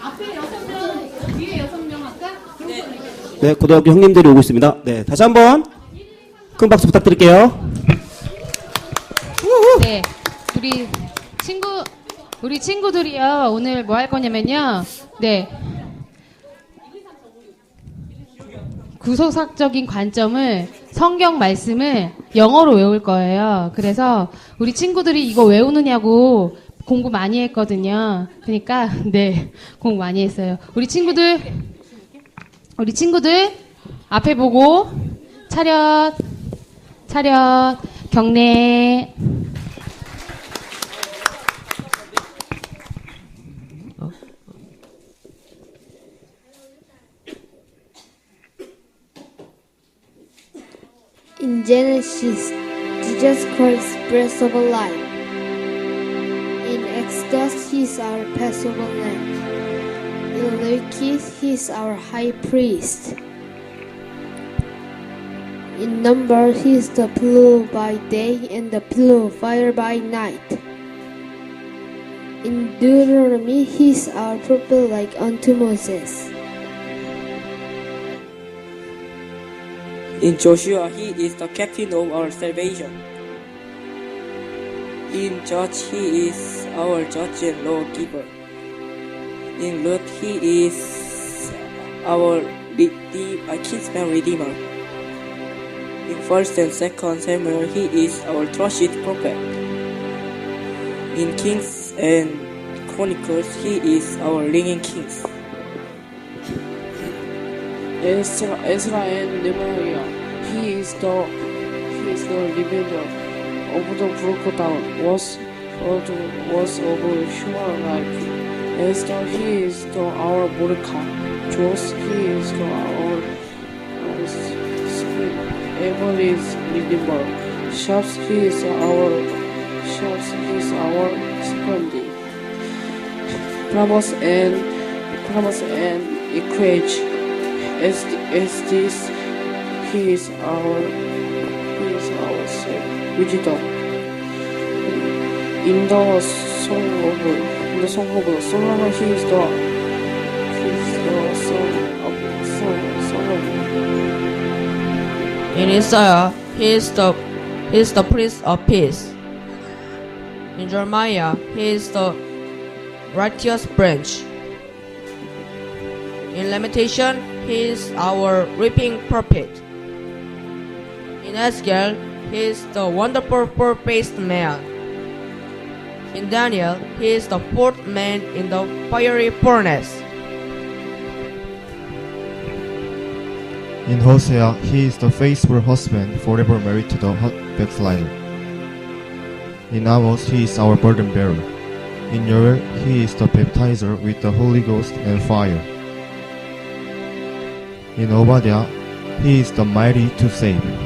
앞에 여섯 명, 뒤에 여섯 명 할까? 네, 고등학교 형님들이 오고 있습니다. 네, 다시 한번 큰 박수 부탁드릴게요. 네, 우리 친구 우리 친구들이요 오늘 뭐 할 거냐면요, 네 구속학적인 관점을 성경 말씀을 영어로 외울 거예요. 그래서 우리 친구들이 이거 외우느냐고 공부 많이 했거든요. 그러니까 네 공부 많이 했어요. 우리 친구들 우리 친구들 앞에 보고 차렷 차렷 경례 In Genesis, Jesus Christ breath of life. Is our Passover lamb. In Leviticus, He is our high priest. In Numbers, He is the pillar by day and the pillar of fire by night. In Deuteronomy, He is our prophet like unto Moses. In Joshua, he is the captain of our salvation. In Judge, he is our judge and lawgiver. In Ruth, he is our redeem, uh, kinsman redeemer. In First and Second Samuel, he is our trusted prophet. In Kings and Chronicles, he is our reigning king. Ezra, Ezra and Nehemiah. He is the he is the revealer the broken was of was of human life. Esther, he is the our Mordecai. Jos, he is the our is redeemer. Shaps, he is our Shaps, he is our splendid. Promise and promise and equage. As, as this, he is our wisdom. In the song of, in the song of Solomon, he is the, he is the son of, of, In Isaiah, he is the he is the Prince of Peace. In Jeremiah, he is the righteous branch. In Lamentation, he is our reaping prophet. In Ezekiel, he is the wonderful four-faced man. In Daniel, he is the fourth man in the fiery furnace. In Hosea, he is the faithful husband forever married to the backslider. In Amos, he is our burden bearer. In Joel, he is the baptizer with the Holy Ghost and fire. In Obadiah, he is the mighty to save.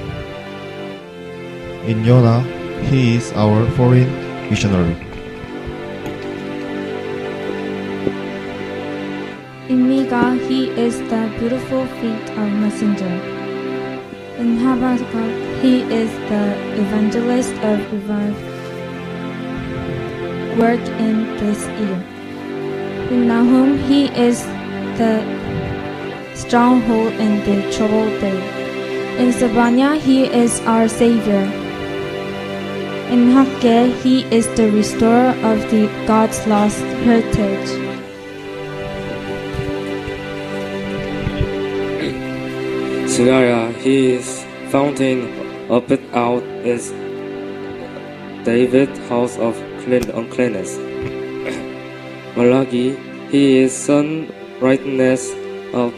In Jonah, he is our foreign missionary. In Micah, he is the beautiful feet of messenger. In Habakkuk, he is the evangelist of revive work in this year. In Nahum, he is the stronghold in the troubled day. In Sabanya, he is our savior. In Hakkeh, he is the restorer of the God's lost heritage. Scenario, he is fountain opened out is David house of clean uncleanness. Malachi, he is sun brightness of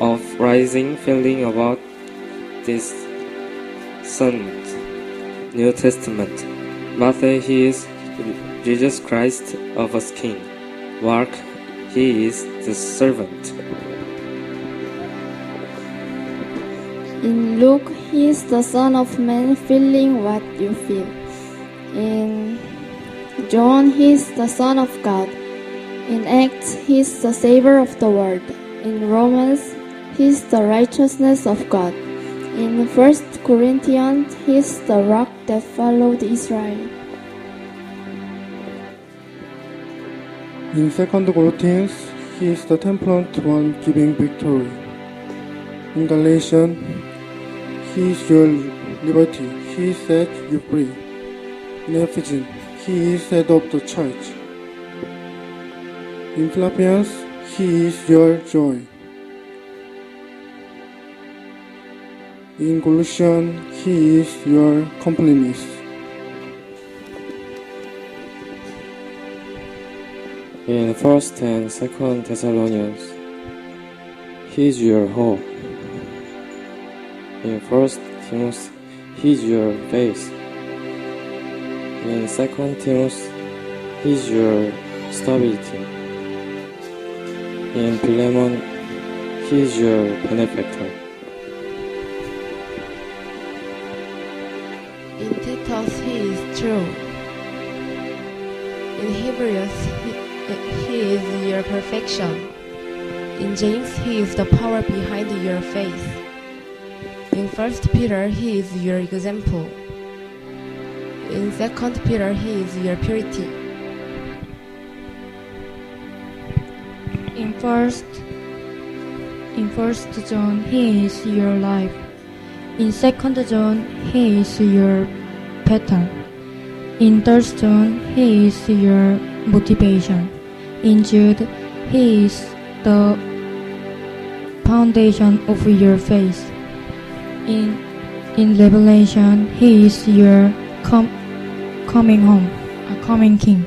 of rising feeling about this sun New Testament. Matthew, he is Jesus Christ of us King. Mark, he is the servant. In Luke, he is the Son of Man feeling what you feel. In John, he is the Son of God. In Acts, he is the Savior of the world. In Romans, he is the righteousness of God. In 1 Corinthians, he is the rock that followed Israel. In Second Corinthians, he is the temperate one giving victory. In Galatians, he is your liberty, he set you free. In Ephesians, he is head of the church. In Philippians, he is your joy. In Colossians, he is your completeness. In First and Second Thessalonians, He is your hope. In First Timothy, He is your faith. In Second Timothy, He is your stability. In Philemon, He is your benefactor. True. In Hebrews, he, he is your perfection. In James, he is the power behind your faith. In First Peter, he is your example. In Second Peter, he is your purity. In first in first John he is your life. In second John he is your pattern. In third John he is your motivation. In Jude he is the foundation of your faith. In in Revelation he is your com- coming home, a coming king.